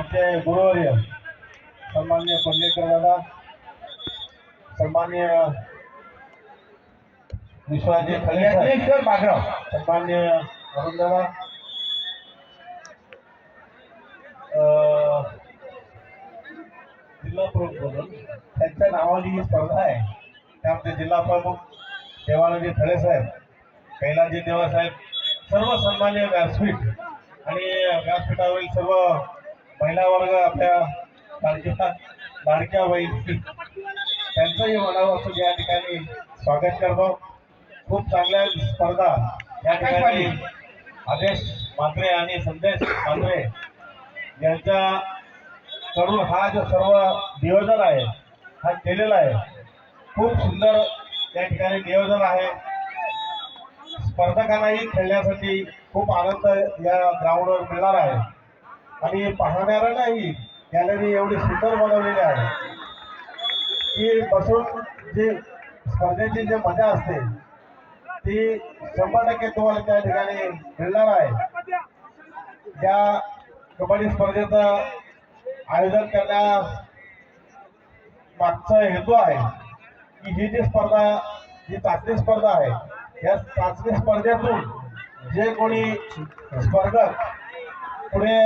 आमचे गुरुवर्य सन्मान्य पल्लेकर दादा सन्मान्य विश्वाजी खले साहेब, ज्ञानेश्वर बागराव सन्मान्य वरुण दादा जिल्हा प्रमुख म्हणून त्यांच्या नावाने ही स्पर्धा आहे त्या आमचे जिल्हा प्रमुख देवानंदी थळे साहेब कैलाजी देवा साहेब सर्व सन्मान्य व्यासपीठ आणि व्यासपीठावरील सर्व महिला वर्ग आपल्या लाडक्या बारक्या बहीण त्यांचंही मनापासून या ठिकाणी स्वागत करतो. खूप चांगल्या स्पर्धा या ठिकाणी आदेश मात्रे आणि संदेश मात्रे यांच्या कडून हा जो सर्व नियोजन आहे हा केलेला आहे. खूप सुंदर या ठिकाणी नियोजन आहे. स्पर्धकांनाही खेळण्यासाठी खूप आनंद या ग्राउंडवर मिळणार आहे. आणि पाहणाऱ्यांनाही गॅलरी एवढी सुंदर बनवलेली आहे. की बसून जी स्पर्धेची जी मजा असते ती शंभर टक्के तुम्हाला त्या ठिकाणी मिळणार आहे. या कबड्डी स्पर्धेचं आयोजन करण्या मागचा हेतू आहे की ही जी स्पर्धा जी चाचणी स्पर्धा आहे या चाचणी स्पर्धेतून जे कोणी स्पर्धक पुढे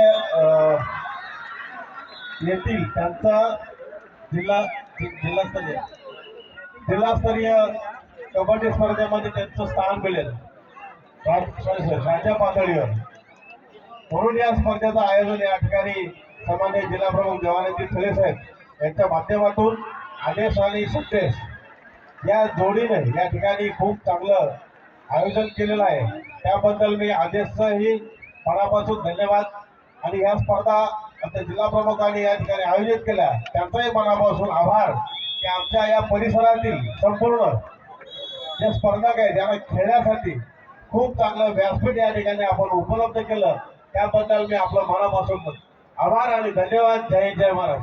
येतील त्यांचा जिल्हा जिल्हास्तरीय जिल्हास्तरीय कबड्डी स्पर्धेमध्ये त्यांचं स्थान मिळेल. राज्य पातळीवर. म्हणून या स्पर्धेचं आयोजन या ठिकाणी सामान्य जिल्हा प्रमुख देवानंदी थळे साहेब यांच्या माध्यमातून आदेश आणि संदेश या जोडीने या ठिकाणी खूप चांगलं आयोजन केलेलं आहे. त्याबद्दल मी आदेशचंही मनापासून धन्यवाद. आणि या स्पर्धा आमच्या जिल्हा प्रमुखांनी या ठिकाणी आयोजित केल्या. त्यांचाही मनापासून आभार की आमच्या या परिसरातील संपूर्ण जे स्पर्धक आहे त्यांना खेळण्यासाठी खूप चांगलं व्यासपीठ या ठिकाणी आपण उपलब्ध केलं त्याबद्दल मी आपलं मनापासून आभार आणि धन्यवाद. जय जय महाराज